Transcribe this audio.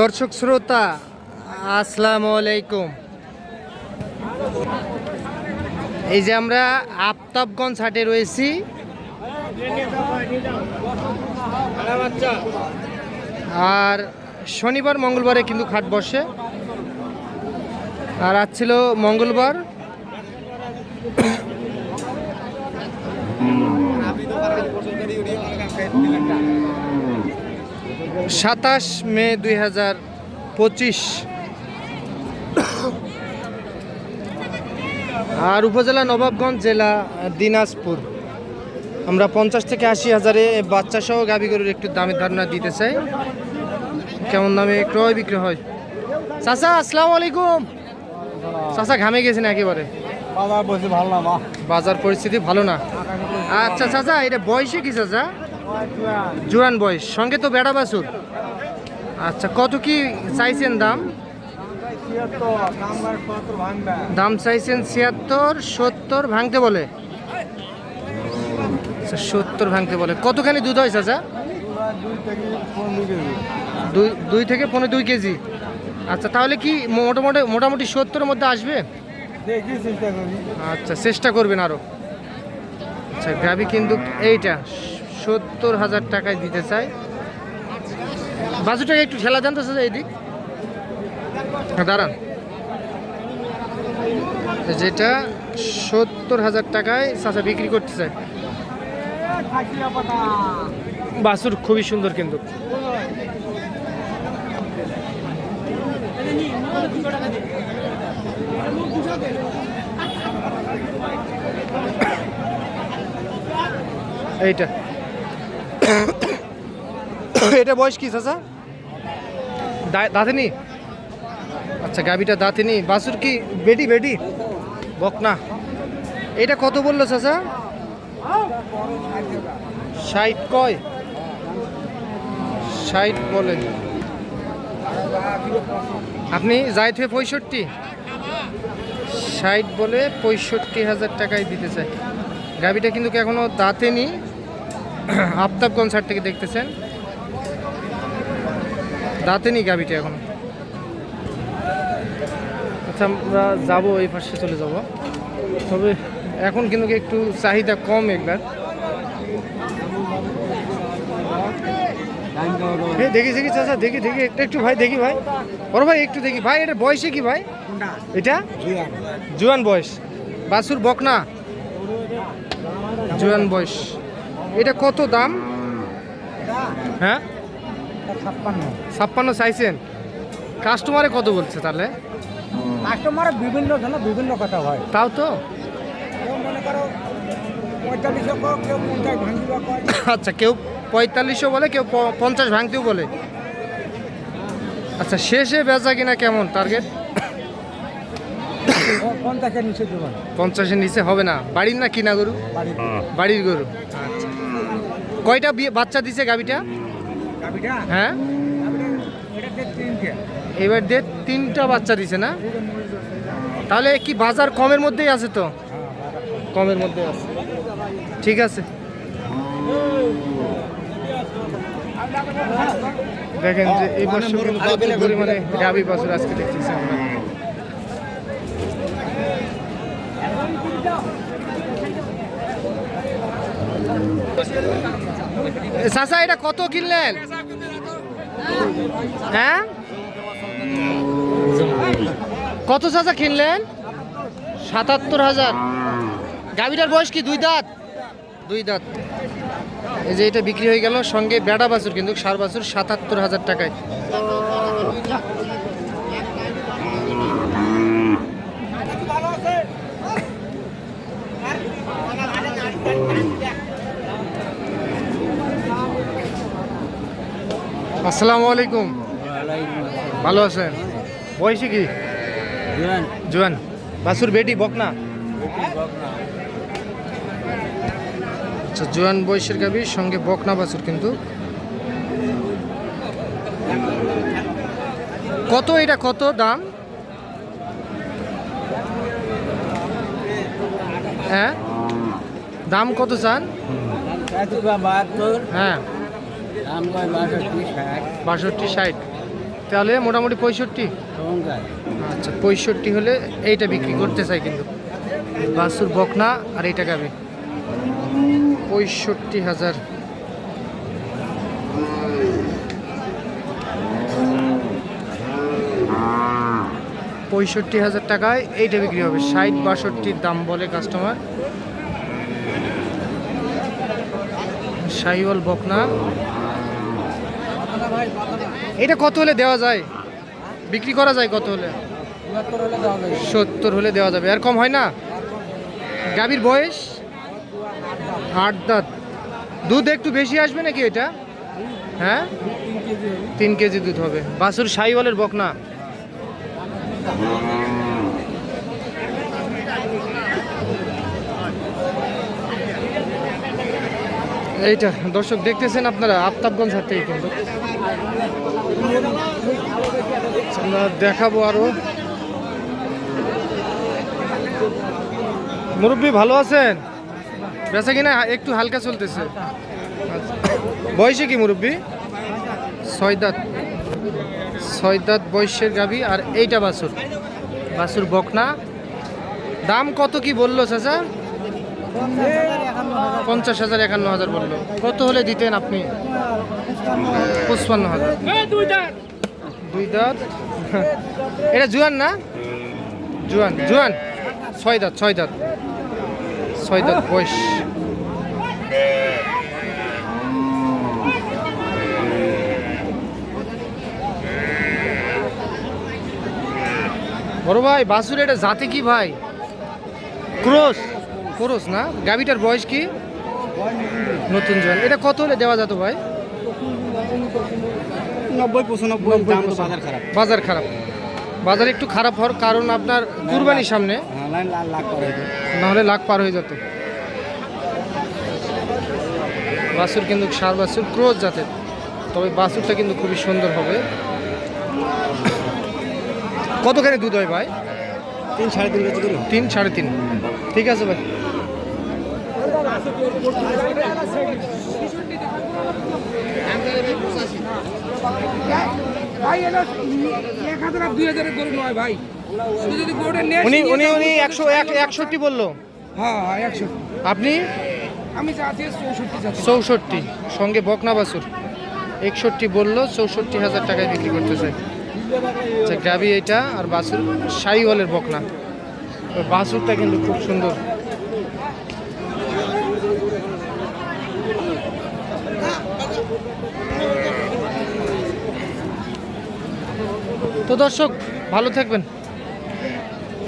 দর্শক শ্রোতা, আসসালামু আলাইকুম। এই যে আমরা আফতাবগঞ্জ হাটে রয়েছি। আর শনিবার, মঙ্গলবারে কিন্তু খাট বসে। আর আজ ছিল মঙ্গলবার। সাতাশ মে দুই হাজার পঁচিশ। আর উপজেলা নবাবগঞ্জ জেলা দিনাজপুর। আমরা পঞ্চাশ থেকে আশি হাজারে বাচ্চা সহ গাভী গরুর একটু দামের ধারণা দিতে চাই। কেমন দামে ক্রয় বিক্রয় হয়? চাচা আসসালামু আলাইকুম। চাচা ঘামে গেছেন একেবারে। বাজার পরিস্থিতি ভালো না। আচ্ছা চাচা এটা বয়সে কি চাচা? জুয়ান বয়স। সঙ্গে তো বেড়া বাছুর। আচ্ছা কত কি চাইছেন দাম? দাম চাইছেন ছিয়াত্তর সত্তর ভাঙতে বলে। আচ্ছা, সত্তর ভাঙতে বলে। কতখানি দুধ হয় চাচা? দুই দুই থেকে পনেরো দুই কেজি। আচ্ছা তাহলে কি মোটামুটি মোটামুটি সত্তরের মধ্যে আসবে? আচ্ছা চেষ্টা করবেন আরও আচ্ছা গাবি কিন্তু এইটা। সত্তর হাজার টাকায় দিতে চাই বাজুটাকে একটু ঠেলা দেন তো স্যার এইদিক। হ্যাঁ, দাঁড়ান। যেটা সত্তর হাজার টাকায় চাচা বিক্রি করতে চাই বাছুর খুবই সুন্দর কিন্তু। এইটা। এটা বয়স কি, চাচা? দাঁতেনি? আচ্ছা গাবিটা দাঁতেনি। বাসুর কি বেটি বেটি বক না এটা কত বলল, চাচা? ষাট কয়? ষাট বলেন আপনি যাই থেকে পঁয়ষট্টি? ষাট বলে পঁয়ষট্টি হাজার টাকায় দিতে চাই। গাবিটা কিন্তু এখনও দাঁতেনি? আফতাবগঞ্জ হাট থেকে দেখতেছেন। দাঁতেনি গাবিটা এখন। আচ্ছা আমরা যাব, এই পাশে চলে যাব। তবে এখন কিন্তু একটু চাহিদা কম একবার। দেখি দেখি, চাচা, দেখি দেখি, একটু একটু ভাই, দেখি ভাই। বড় ভাই, একটু দেখি। ভাই, এটা বয়সে কি ভাই? এটা? জুয়ান বয়স। বাসুর বকনা? জুয়ান বয়স। এটা কত দাম? হ্যাঁ? ছাপ্পান্ন। ছাপ্পান্ন চাইছেন। কাস্টমারে কত বলছে তাহলে? কাস্টমার বিভিন্ন জন বিভিন্ন কথা হয়। তাও তো? কেউ মনে করো পঁয়তাল্লিশশো কেউ পঞ্চাশ আচ্ছা কেউ পঁয়তাল্লিশশো বলে কেউ প- পঞ্চাশ ভাঙতেও বলে। আচ্ছা শেষে বেচা কিনা কেমন টার্গেট পঞ্চাশের নিচে পঞ্চাশের নিচে হবে না। বাড়ির না কিনা গরু? বাড়ির। গরু। আচ্ছা। কয়টা বিয়ে বাচ্চা দিছে গাবিটা হ্যাঁ? এবার দিয়ে তিনটা বাচ্চা দিছে না? তাহলে কি বাজার কমের মধ্যেই আছে তো? কমের মধ্যে আছে। ঠিক আছে। দেখেন যে এই বছর কিন্তু পরিমাণে গাবি বছর আজকে দেখতেছি আমরা। চাচা, এটা কত কিনলেন? হ্যাঁ? কত চাচা কিনলেন? সাতাত্তর হাজার। গাভীটার বয়স কি দুই দাঁত? দুই দাঁত। এই যে এটা বিক্রি হয়ে গেল, সঙ্গে বেড়া বাছুর কিন্তু, সার বাছুর সাতাত্তর হাজার টাকায়। আসসালামু আলাইকুম। ভালো আছেন? বয়সে কি? জোয়ান। বাসুর বেটি বকনা? আচ্ছা জোয়ান বয়সের গাবি সঙ্গে বকনা বাছুর কিন্তু। কত এটা কত দাম? হ্যাঁ? দাম কত চান? হ্যাঁ। বাষট্টি ষাট। তাহলে মোটামুটি পঁয়ষট্টি? আচ্ছা পঁয়ষট্টি হলে এইটা বিক্রি করতে চাই কিন্তু। বাসুর বকনা আর এইটা গাবে। পঁয়ষট্টি হাজার। পঁয়ষট্টি হাজার টাকায় এইটা বিক্রি হবে। ষাট বাষট্টির দাম বলে কাস্টমার শাহিওয়াল বকনা। এটা কত হলে দেওয়া যায়? বিক্রি করা যায় কত হলে? সত্তর হলে দেওয়া যাবে। আর কম হয় না? গাভীর বয়স? আট দাঁত। দুধ একটু বেশি আসবে নাকি এটা? হ্যাঁ? তিন কেজি তিন কেজি দুধ হবে। বাসুর সাইওয়ালের বকনা। এইটা, দর্শক দেখতেছেন আপনারা, আফতাবগঞ্জ হাট থেকে কিন্তু। আমরা দেখাবো আরও। মুরব্বী, ভালো আছেন? বেচা কিনা একটু হালকা চলতেছে। বয়সে কি মুরব্বী? ছয় দাঁত। ছয় দাঁত বয়সের গাভী, আর এইটা বাসুর বাসুর বকনা। দাম কত কি বলল, চাচা? পঞ্চাশ হাজার, একান্ন হাজার বলল। কত হলে দিতেন আপনি? পঁচপান্ন হাজার। দুই দাঁত? এটা জুয়ান না? জুয়ান জুয়ান। ছয় দাঁত ছয় দাঁত। ছয় দাঁত বয়স। বড় ভাই বাসুর এটা জাতি কি ভাই? ক্রোস ক্রোস না? গাবিটার বয়স কি? নতুন জোয়ান। এটা কত হলে দেওয়া যেত ভাই? নব্বই পঁচানব্বই বাজার খারাপ। বাজার খারাপ। বাজার একটু খারাপ হওয়ার কারণ আপনার কুরবানির সামনে। হ্যাঁ নাহলে লাখ পার হয়ে যেত। বাসুর কিন্তু সার বাছুর ক্রোজ জাতের। তবে বাসুরটা কিন্তু খুবই সুন্দর হবে। কতখানি দুধ হয় ভাই? তিন সাড়ে তিন কেজি করে তিন সাড়ে তিন। ঠিক আছে ভাই। উনি উনি উনি একশো এক একষট্টি বলল। হ্যাঁ হ্যাঁ একশো। আপনি? আমি চৌষট্টি চৌষট্টি সঙ্গে বকনা বাছুর। একষট্টি বলল চৌষট্টি হাজার টাকায় বিক্রি করতে চাই আচ্ছা গাবি এটা আর বাসুর হলের বকনা। বাসুরটা কিন্তু খুব সুন্দর। তো দর্শক, ভালো থাকবেন।